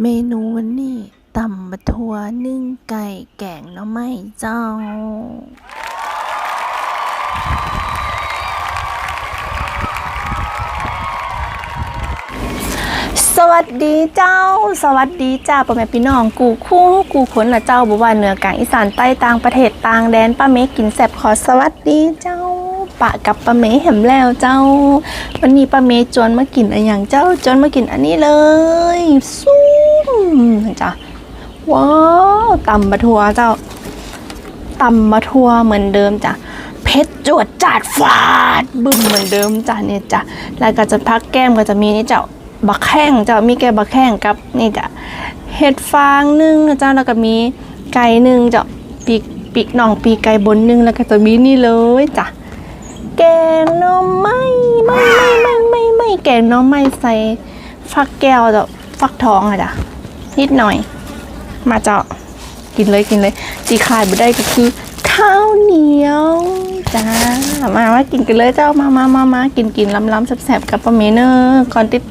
เมนูวันนี้ตำบะทัวนึ่งไก่แกงน้ำไม้เจ้า สวัสดีเจ้า สวัสดีจ้าพ่อแม่พี่น้องกูคู่กูขนละเจ้าบัวาเหนือกลางอีสานใต้ต่างประเทศต่างแดนป้าเมกินแซบขอสวัสดีเจ้าปะกับป้าเมเห็มแล้วเจ้า วันนี้ป้าเมจวนมากินอะไรอย่างเจ้าจวนมากินอันนี้เลยซุ จ้ะว้าวตำบะทัวเจ้าตำบะทัวเหมือนเดิมจ้ะเผ็ดจวดจาดฟาดบึ้มเหมือนเดิมจ้ะเนี่ยจ้ะแล้วก็จะพักแก้มก็จะมีนี่เจ้าบักแข้งเจ้ามีแกบักแข้งกับนี่จ้ะเห็ดฟางหนึ่งเจ้าแล้วก็มีไก่หนึ่งเจ้าปีกปีกน่องปีกไก่บนหนึ่งแล้วก็จะมีนี่เลยจ้ะแกงน่อไม้ไม่ไม่ไม่ไม่ไม่แกงน่อไม้ใส่ฟักแก้วจ้ะฟักทองอะจ้ะ นิดหน่อย มาเจาะกินเลยกินเลยจีขายบ่ได้ก็คือ ข้าวเหนียวจ้ามามากินกันเลยเจ้ามามามามากินกินล้ำล้ำแสบๆกับป้าเมเนอร์ก่อนติด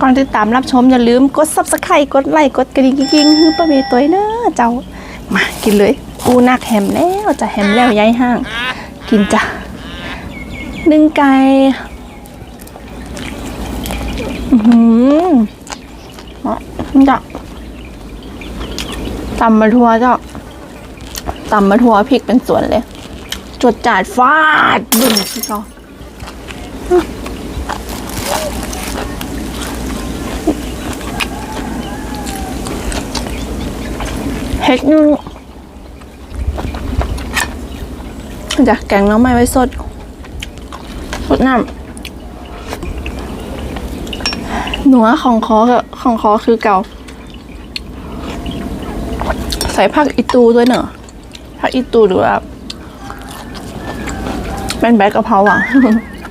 ก่อนติดตามรับชมอย่าลืมกดซับสไครต์กดไลค์กดกระดิ่งกิ๊งๆให้ป้าเมตัวเนอะเจ้ามากินเลยอูนักแฮมแล้วจะแฮมแล้วย้ายห้าง กินจ้ะนึ่งไก่อือหืออ๋อจ้ะ ตำมาทัวจ้ะตำมาทัวพริกเป็นส่วนเลยจดจาดฟาดบึ้มพี่ก็เฮ็ดนึงจะแกงน้องไม้ไว้สด สดน้ำหนัวของคอกับของคอคือเก่า ใส่ผักอีตูด้วยเนอะผักอีตูหรือว่าเป็นใบกะเพราอะ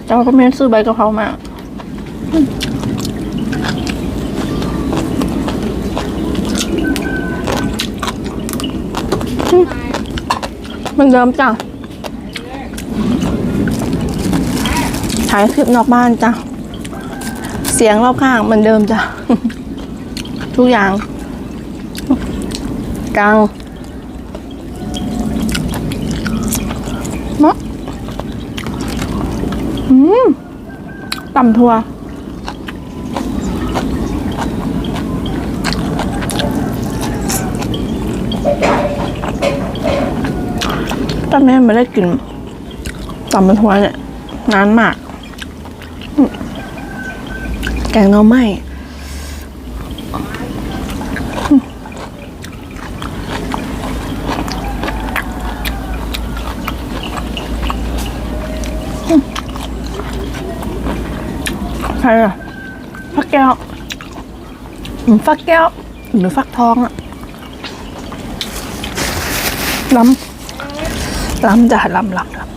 แต่ว่าก็ไม่ได้ซื้อใบกะเพรามามมันเดิมจ้ะถ่ายคลิปนอกบ้านจ้ะ เสียงรอบข้างเหมือนเดิมจ้ะ ทุกอย่าง ดังมะอืมตำทัวตอนนี้ไม่ได้กินตำทัวเนี่ยนานมาก แกงหน่อไม้ ใครอะฟักแก้วอืมฟักแก้วหรือฟักทองอะล้ำล้ำจ้ะล้ำล้ำล้ำ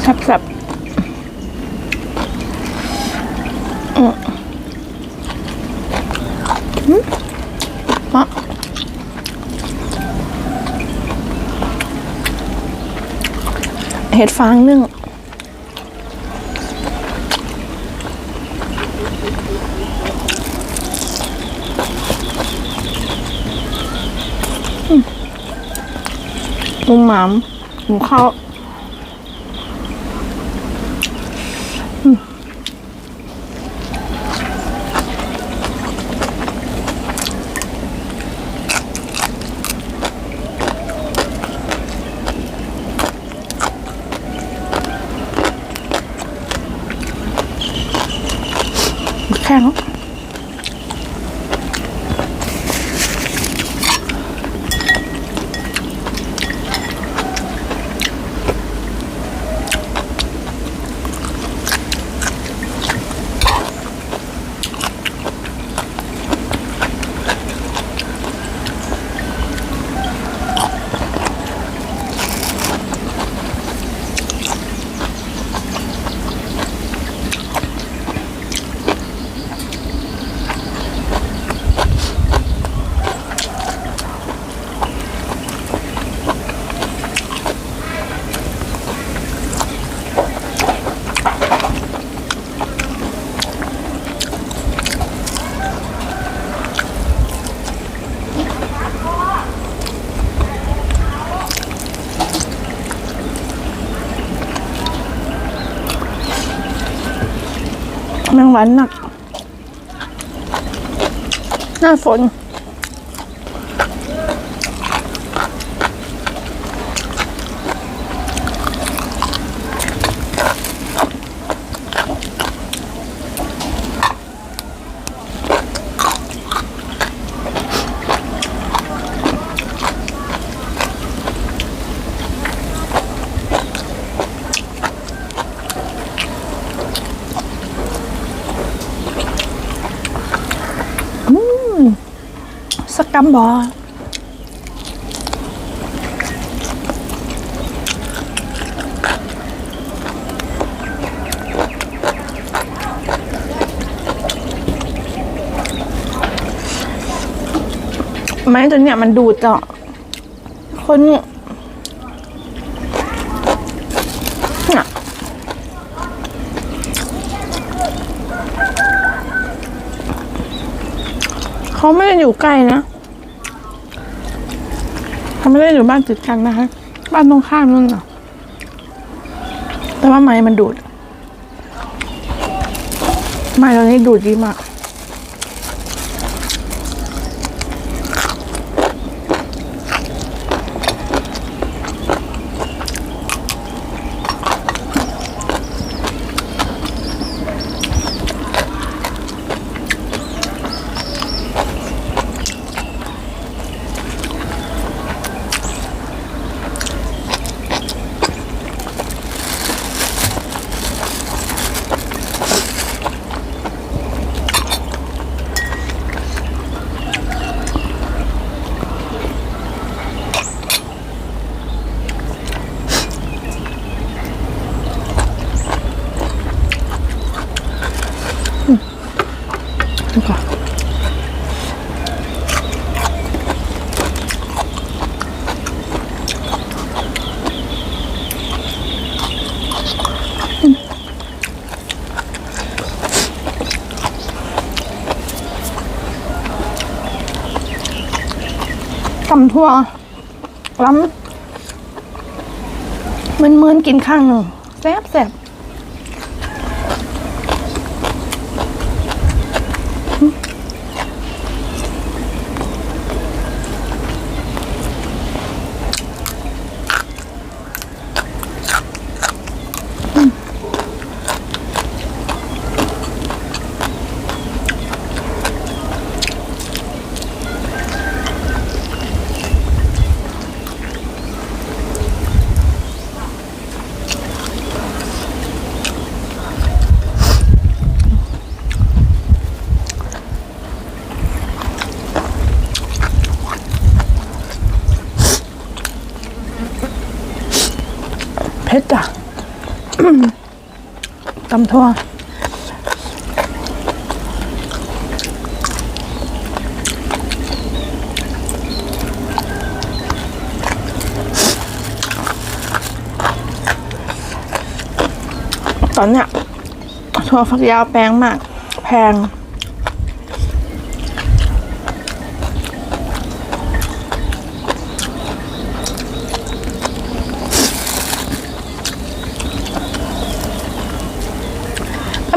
แซ่บๆอืมอืมอะ เห็ดฟางนึ่งอืมมุมหมามหมูข้าว แแมงวันหนัก หน้าฝน ส กัมบอไม้ตัวเนี้ยมันดูดเจาะคนเนี่ยเขาไม่ได้อยู่ใกล้นะ เขาไม่ได้อยู่บ้านติดกันนะคะ บ้านตรงข้ามนั่นน่ะแต่ว่าไม้มันดูด ไม้ตัวนี้ดูดดีมาก ตำทั่วล้ำมันเมินๆกินข้างหนึ่งแซ่บแซ่บำทั่วตอนเนี้ยถั่วฝักยาวแพงมาก แพง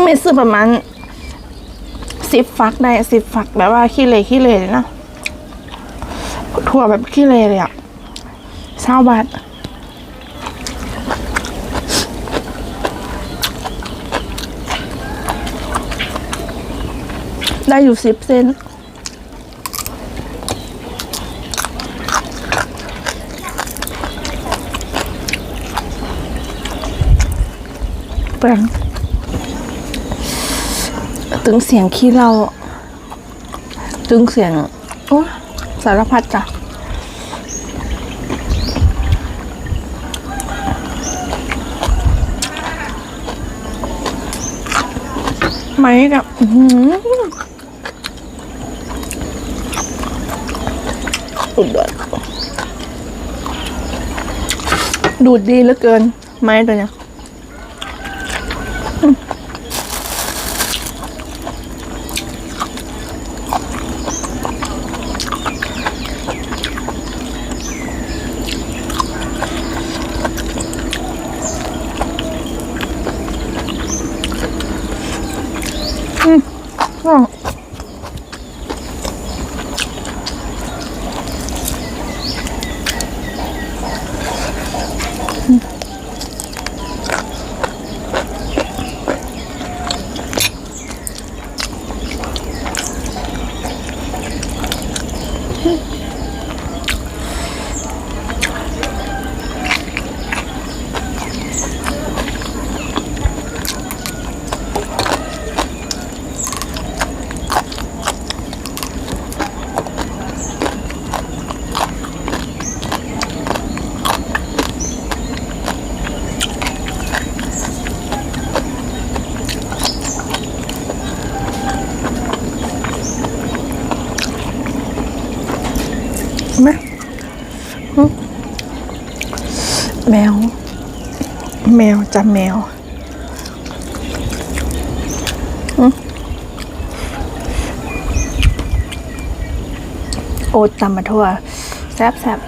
ก็มีซื้อประมาณสิบฟักได้สิบฟักแบบว่าขี้เลขี้เลเลยนะถั่วแบบขี้เลเลยอะเศร้าบาทได้อยู่สิบเซนแปลง ตึงเสียงขี้เราตึงเสียงโอ้สารพัดจ้ะไหมกับอื้อหือสุดยอดดูดดีเหลือเกิน ไม้ตัวเนี้ย จำแมวโอ๊ตตำมาทั่วแซ่บแซ่บ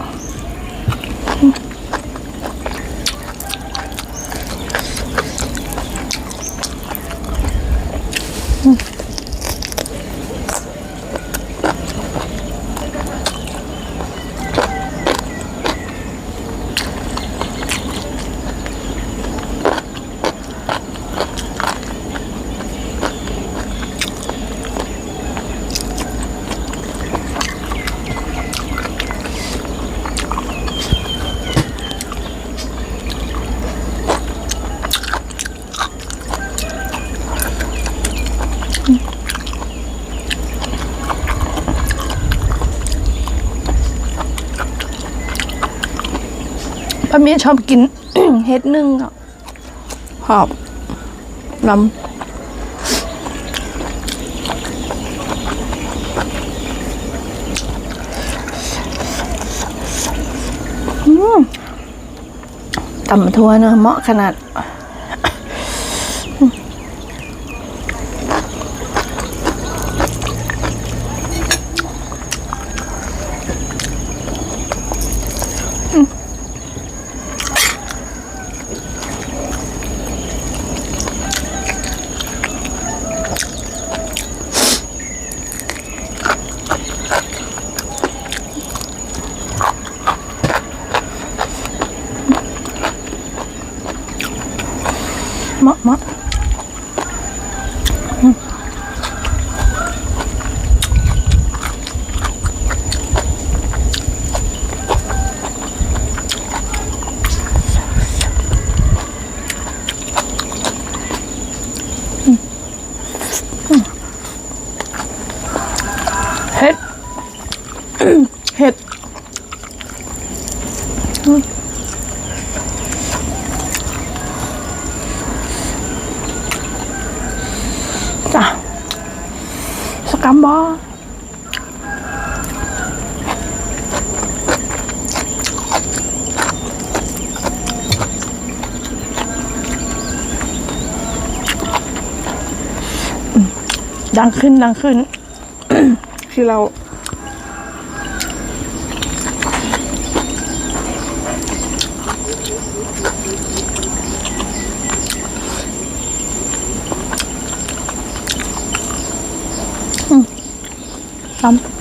ป้าเมียชอบกิน เฮ็ดนึ่งอะหอบลำอืมตำทัวเนอะเหมาะขนาด มาะเหมาะอืมเห็ด เห็ดอืม จ้ะสกัมบอดังขึ้นดังขึ้น คือเรา ซ้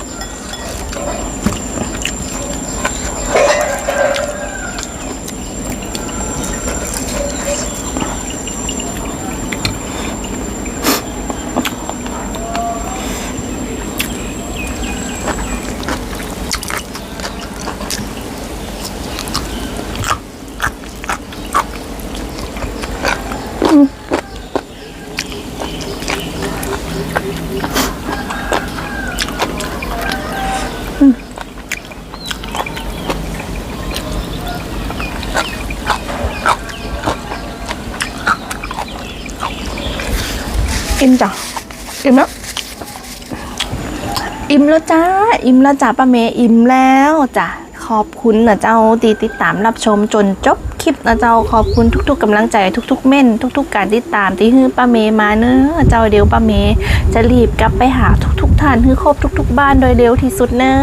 อิ่มแล้วจ้า อิ่มแล้วจ้าป้าเมย์อิ่มแล้วจ้ะขอบคุณนะเจ้าตีติดตามรับชมจนจบคลิปนะเจ้าขอบคุณทุก ๆกำลังใจทุก ๆ เม่น ทุก ๆ การติดตามที่ฮือป้าเมย์มาเนอะเจ้าเดียวป้าเมย์จะรีบกลับไปหาทุก ๆท่านฮือครบทุก ๆ บ้านโดยเร็วที่สุดเนอะ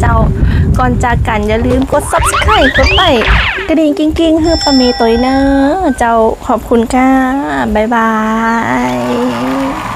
เจ้าก่อนจากกันอย่าลืมกด subscribe กดไลค์กระดิ่งกิ้งๆฮือป้าเมย์ตัวเนอะเจ้าขอบคุณค่ะบ๊ายบาย